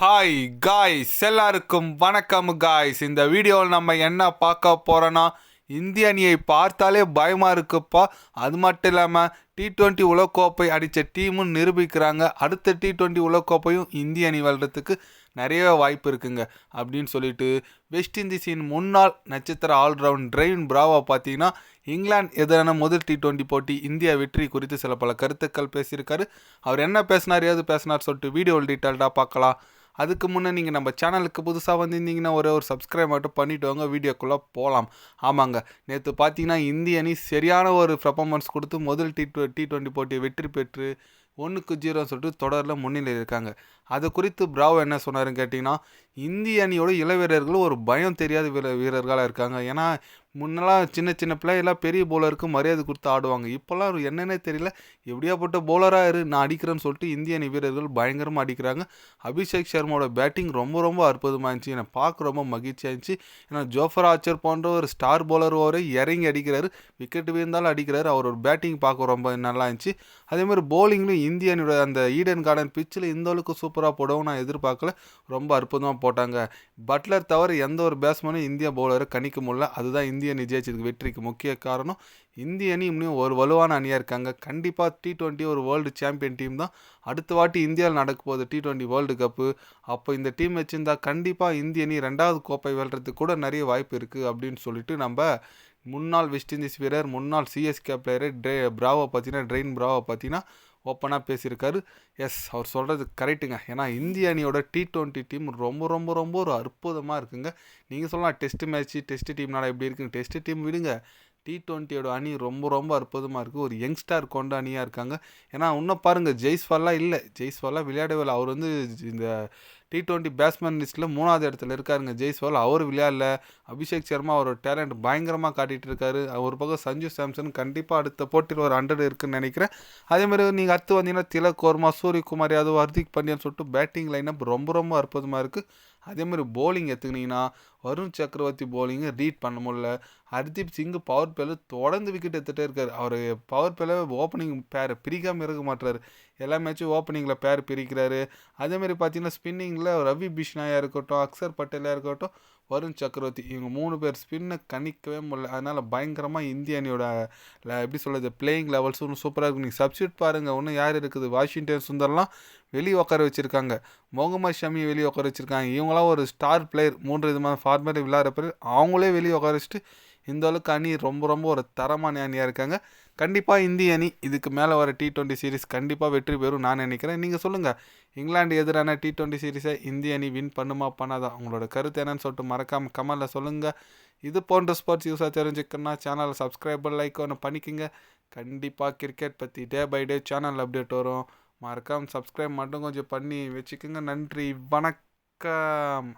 Hi guys எல்லாருக்கும் வணக்கம் guys இந்த வீடியோவில் நம்ம என்ன பார்க்க போகிறோன்னா இந்திய அணியை பார்த்தாலே பயமாக இருக்குப்பா. அது மட்டும் இல்லாமல் டி ட்வெண்ட்டி உலகக்கோப்பை அடித்த டீமும் நிரூபிக்கிறாங்க. அடுத்த டி டுவெண்ட்டி உலகக்கோப்பையும் இந்திய அணி வெல்றதுக்கு நிறைய வாய்ப்பு இருக்குங்க. அப்படின்னு சொல்லிட்டு வெஸ்ட் இண்டீஸின் முன்னாள் நட்சத்திர ஆல்ரவுண்ட் ட்ரெயின் பிராவா பார்த்தீங்கன்னா இங்கிலாந்து எதிரான முதல் டி டுவெண்ட்டி போட்டி இந்தியா வெற்றி குறித்து சில பல கருத்துக்கள் பேசியிருக்காரு. அவர் என்ன பேசினார் ஏது பேசினார் சொல்லிட்டு வீடியோ டீட்டெயில்டாக பார்க்கலாம். அதுக்கு முன்னே நீங்கள் நம்ம சேனலுக்கு புதுசாக வந்திருந்தீங்கன்னா ஒரே ஒரு சப்ஸ்கிரைப் மட்டும் பண்ணிட்டு வாங்க வீடியோக்குள்ளே போகலாம் ஆமாங்க. நேற்று பார்த்தீங்கன்னா இந்திய அணி சரியான ஒரு பர்ஃபார்மன்ஸ் கொடுத்து முதல் டி டி டுவெண்ட்டி போட்டியை வெற்றி பெற்று ஒன்றுக்கு ஜீரோன்னு சொல்லிட்டு தொடரில் முன்னிலை இருக்காங்க. அது குறித்து பிராவோ என்ன சொன்னாருன்னு கேட்டிங்கன்னா இந்திய அணியோட இள வீரர்களும் ஒரு பயம் தெரியாத வீர வீரர்களாக இருக்காங்க. ஏன்னா முன்னெல்லாம் சின்ன சின்ன பிள்ளையெல்லாம் பெரிய பவுலருக்கு மரியாதை கொடுத்து ஆடுவாங்க. இப்போல்லாம் என்னென்னே தெரியல. எப்படியாப்பட்ட பவுலராக இரு நான் அடிக்கிறேன்னு சொல்லிட்டு இந்திய அணி வீரர்கள் பயங்கரமாக அடிக்கிறாங்க. அபிஷேக் சர்மாவோட பேட்டிங் ரொம்ப ரொம்ப அற்புதமாக இருந்துச்சு. என்னை பார்க்க ரொம்ப மகிழ்ச்சியாக இருந்துச்சு. ஏன்னா ஜோஃபர் ஆச்சர் போன்ற ஒரு ஸ்டார் பவுலர் வரை இறங்கி அடிக்கிறாரு. விக்கெட் வீழ்ந்தாலும் அடிக்கிறாரு. அவரோட பேட்டிங் பார்க்க ரொம்ப நல்லா இருந்துச்சு. அதேமாதிரி போலிங்லையும் இந்திய அணியோட அந்த ஈடன் கார்டன் பிச்சில் இந்த அளவுக்கு சூப்பராக போடவும் நான் எதிர்பார்க்கல. ரொம்ப அற்புதமாக போட்டாங்க. பட்லர் தவிர எந்த ஒரு பேட்ஸ்மேனும் இந்திய பவுலரை கணிக்க முடியல. அதுதான் இந்திய அணி ஜெயிச்சதுக்கு வெற்றிக்கு முக்கிய காரணம். இந்திய அணி இன்னும் ஒரு வலுவான அணியாக இருக்காங்க. கண்டிப்பாக டி டுவெண்ட்டி ஒரு வேர்ல்டு சாம்பியன் டீம் தான். அடுத்த வாட்டி இந்தியாவில் நடக்க போகுது டி டுவெண்ட்டி வேர்ல்டு கப்பு அப்போ இந்த டீம் வச்சுருந்தா கண்டிப்பாக இந்திய அணி ரெண்டாவது கோப்பை வெல்றதுக்கு கூட நிறைய வாய்ப்பு இருக்குது அப்படின்னு சொல்லிட்டு நம்ம முன்னாள் வெஸ்ட் இண்டீஸ் வீரர் முன்னாள் சிஎஸ்கே பிளேயர் ட்ரே பிராவோ பார்த்தீங்கன்னா ட்ரெயின் பிராவோ பார்த்தீங்கன்னா ஓப்பனாக பேசியிருக்காரு. எஸ் அவர் சொல்கிறது கரெக்டுங்க ஏன்னா இந்திய அணியோட டி ட்வெண்ட்டி டீம் ரொம்ப ரொம்ப ரொம்ப ஒரு அற்புதமாக இருக்குங்க. நீங்கள் சொல்லலாம் டெஸ்ட் மேட்ச்சு டெஸ்ட் டீம்னால எப்படி இருக்குங்க? டெஸ்ட் டீம் விடுங்க. டி ட்வெண்ட்டியோட அணி ரொம்ப ரொம்ப அற்புதமாக இருக்குது ஒரு யங்ஸ்டார் கொண்ட அணியாக இருக்காங்க. ஏன்னா இன்னும் பாருங்கள் ஜெய்ஸ்வால்லாம் இல்லை. ஜெய்ஸ்வால்லாம் விளையாடவே இல்லை. அவர் வந்து இந்த டி டுவெண்ட்டி பேட்ஸ்மேன் லிஸ்ட்டில் மூணாவது இடத்துல இருக்காருங்க. ஜெய்ஸ்வால். அவர் விளையாடல. அபிஷேக் சர்மா அவரோட டேலண்ட் பயங்கரமாக காட்டிகிட்டு இருக்காரு. ஒரு பக்கம் சஞ்சு சாம்சன் கண்டிப்பாக அடுத்த போட்டியில் ஒரு ஹண்ட்ரட் இருக்குன்னு நினைக்கிறேன். அதேமாதிரி நீங்கள் அடுத்து வந்தீங்கன்னா திலக் வர்மா சூரியகுமார் யாதவ் ஹர்திக் பாண்டியான்னு சொல்லிட்டு பேட்டிங் லைனப் ரொம்ப ரொம்ப அற்புதமாக இருக்குது அதே மாதிரி போலிங் எடுத்துக்கிட்டிங்கன்னா வருண் சக்கரவர்த்தி போலிங்கை ரீட் பண்ண முடியல. ஹர்தீப் சிங் பவர் பிளேல தொடர்ந்து விக்கெட் எடுத்துகிட்டே இருக்கார். அவர் பவர் பேல ஓப்பனிங் பேர் பிரிக்காமல் இருக்க மாட்டுறாரு எல்லா மேட்சும் ஓப்பனிங்கில் பேர் பிரிக்கிறாரு. அதேமாதிரி பார்த்தீங்கன்னா ஸ்பின்னிங்கில் ரவி பிஷ்னாயாக இருக்கட்டும் அக்சர் பட்டேலாக இருக்கட்டும் வருண் சக்கரவர்த்தி இவங்க மூணு பேர் ஸ்பின்னை கணிக்கவே முடியல. அதனால் பயங்கரமாக இந்திய அணியோட எப்படி சொல்கிறது பிளேயிங் லெவல்ஸ் இன்னும் சூப்பராக இருக்கும். நீங்கள் சப்ஸ்டியூட் பாருங்கள் ஒன்றும் யார் இருக்குது? வாஷிங்டன் சுந்தர்லாம் வெளியே உட்கார வச்சுருக்காங்க. முகமது ஷமியை வெளியே உட்கார வச்சுருக்காங்க. இவங்களாம் ஒரு ஸ்டார் பிளேயர் மூன்று விதமான ஃபார்மேட் விளையாடுறப்ப அவங்களே வெளியே உட்கார வச்சுட்டு இந்த அளவுக்கு அணி ரொம்ப ரொம்ப ஒரு தரமான அணியாக இருக்காங்க. கண்டிப்பாக இந்திய அணி இதுக்கு மேலே வர டி ட்வெண்ட்டி சீரிஸ் கண்டிப்பாக வெற்றி பெறும் நான் நினைக்கிறேன். நீங்கள் சொல்லுங்கள் இங்கிலாந்து எதிரான டி டுவெண்ட்டி சீரிஸை இந்திய அணி வின் பண்ணுமா பண்ணாதா? உங்களோட கருத்து என்னன்னு சொல்லிட்டு மறக்காமல் கமலில் சொல்லுங்கள் இது போன்ற ஸ்போர்ட்ஸ் யூஸாக தெரிஞ்சுக்கணும்னா சேனலை சப்ஸ்கிரைபர் லைக் ஒன்று பண்ணிக்கோங்க. கண்டிப்பாக கிரிக்கெட் பற்றி day by day channel update வரும். மறக்காமல் சப்ஸ்கிரைப் மட்டும் கொஞ்சம் பண்ணி வச்சுக்கோங்க. நன்றி வணக்கம்.